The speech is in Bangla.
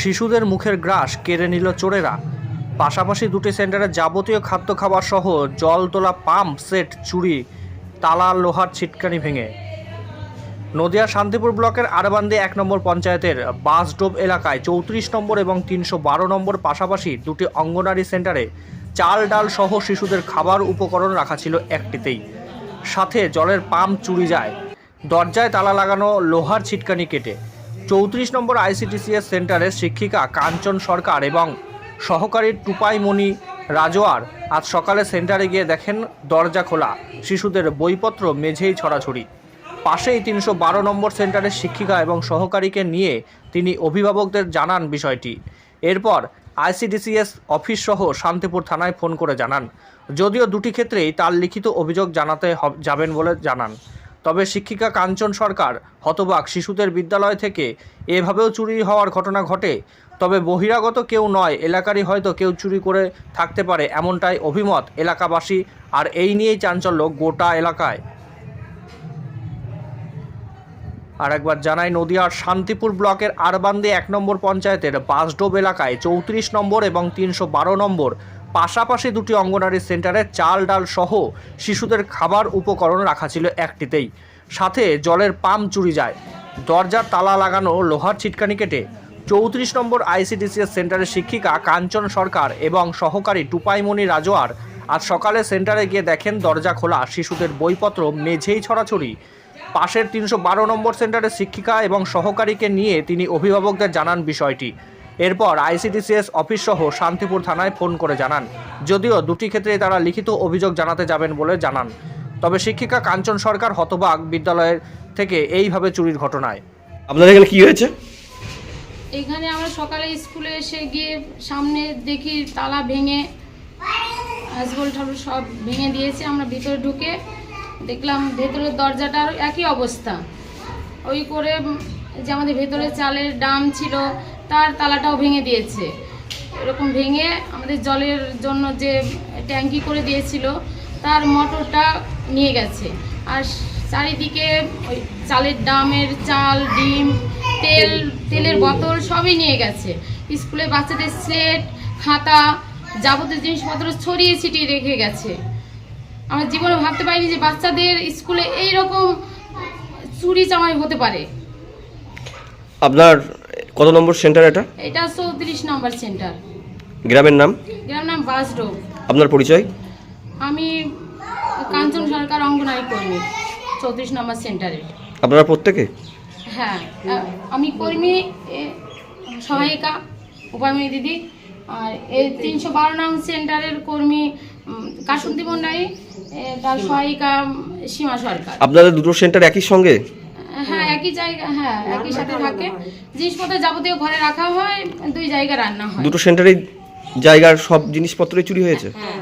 শিশুদের মুখের গ্রাস কেড়ে নিল চোরেরা। পাশাপাশি দুটি সেন্টারে যাবতীয় খাদ্য খাবার সহ জল তোলা পাম্প সেট, চুরি, তালা, লোহার ছিটকানি ভেঙে। নদিয়া শান্তিপুর ব্লকের আরবান্দি এক নম্বর পঞ্চায়েতের বাসডোব এলাকায় চৌত্রিশ নম্বর এবং তিনশো বারো নম্বর পাশাপাশি দুটি অঙ্গনারী সেন্টারে চাল ডাল সহ শিশুদের খাবার উপকরণ রাখা ছিল একটিতেই। সাথে জলের পাম্প চুরি যায়। দরজায় তালা লাগানো লোহার ছিটকানি কেটে। চৌত্রিশ নম্বর আইসিটিসিএস সেন্টারের শিক্ষিকা কাঞ্চন সরকার এবং সহকারী টুপাইমণি রাজোয়ার আজ সকালে সেন্টারে গিয়ে দেখেন দরজা খোলা। শিশুদের বইপত্র মেঝেই ছড়াছড়ি। পাশেই তিনশো বারো নম্বর সেন্টারের শিক্ষিকা এবং সহকারীকে নিয়ে তিনি অভিভাবকদের জানান বিষয়টি। এরপর আইসিডিসিএস অফিস সহ শান্তিপুর থানায় ফোন করে জানান। যদিও দুটি ক্ষেত্রেই তার লিখিত অভিযোগ জানাতে যাবেন বলে জানান। তবে শিক্ষিকা কাঞ্চন সরকার হতবাক। শিশুদের বিদ্যালয় থেকে এভাবেও চুরি হওয়ার ঘটনা ঘটে। তবে বহিরাগত কেউ নয়, এলাকারই হয়তো কেউ চুরি করে থাকতে পারে এমনটাই অভিমত এলাকাবাসী। আর এই নিয়েই চাঞ্চল্য গোটা এলাকায়। আর একবার জানাই, নদিয়ার শান্তিপুর ব্লকের আরবান্দি এক নম্বর পঞ্চায়েতের বাসডোব এলাকায় চৌত্রিশ নম্বর এবং তিনশো বারো নম্বর পাশাপাশি দুটি অঙ্গনারী সেন্টারে চাল, ডাল সহ শিশুদের খাবার উপকরণ রাখা ছিল একটিতেই। সাথে জলের পাম্প চুরি যায়। দরজার তালা লাগানো লোহার ছিটকানি কেটে চৌত্রিশ নম্বর আইসিডিসিএস সেন্টারের শিক্ষিকা কাঞ্চন সরকার এবং সহকারী টুপাইমণি রাজোয়ার আজ সকালে সেন্টারে গিয়ে দেখেন দরজা খোলা, শিশুদের বইপত্র মেঝেই ছড়াছড়ি। পাশের তিনশো বারো নম্বর সেন্টারের শিক্ষিকা এবং সহকারীকে নিয়ে তিনি অভিভাবকদের জানান বিষয়টি। এরপর আইসিডিসিএস অফিস সহ শান্তিপুর থানায় ফোন করে জানান। যদিও দুটি ক্ষেত্রে তারা লিখিত অভিযোগ জানাতে যাবেন বলে জানান। তবে শিক্ষিকা কাঞ্চন সরকার হতবাক বিদ্যালয়ের থেকে এইভাবে চুরির ঘটনায়। আপনাদের এখানে কি হয়েছে? এখানে আমরা সকালে স্কুলে এসে গিয়ে সামনে দেখি তালা ভেঙে হাসবল ঠাকুর সব ভেঙে দিয়েছে। আমরা ভিতরে ঢুকে দেখলাম ভেতরের দরজাটার একই অবস্থা। ওই করে যে আমাদের ভেতরে চালের ডাম ছিল, তার তালাটাও ভেঙে দিয়েছে। এরকম ভেঙে আমাদের জলের জন্য যে ট্যাঙ্কি করে দিয়েছিল, তার মোটরটা নিয়ে গেছে। আর চারিদিকে ওই চালের ডামের চাল, ডিম, তেল, তেলের বোতল সবই নিয়ে গেছে। স্কুলে বাচ্চাদের সেট খাতা, যাবতীয় জিনিসপত্র ছড়িয়ে ছিটিয়ে রেখে গেছে। আমার জীবনে ভাবতে পারিনি যে বাচ্চাদের স্কুলে এই রকম চুরি চামাই হতে পারে। আপনার কত নম্বর সেন্টার এটা? এটা চৌত্রিশ নম্বর সেন্টার। গ্রামের নাম? গ্রামের নাম বাসডোব। আপনার পরিচয়? আমি কাঞ্চন সরকার অঙ্গনারী কর্মী চৌত্রিশ নম্বর সেন্টারের আপনারা প্রত্যেকে? হ্যাঁ আমি কর্মী সহায়িকা উপায়মণি দিদি আর এই তিনশো বারো নং সেন্টারের কর্মী কাসন্তী মন্ডাই তার সহায়িকা সীমা সরকার। আপনাদের দুটো সেন্টার একই সঙ্গে? একই জায়গা হ্যাঁ একই সাথে থাকে। জিনিসপত্র যাবতীয় ঘরে রাখা হয় দুই জায়গা রান্না হয়। দুটো সেন্টারে জায়গার সব জিনিসপত্রই চুরি হয়েছে? হ্যাঁ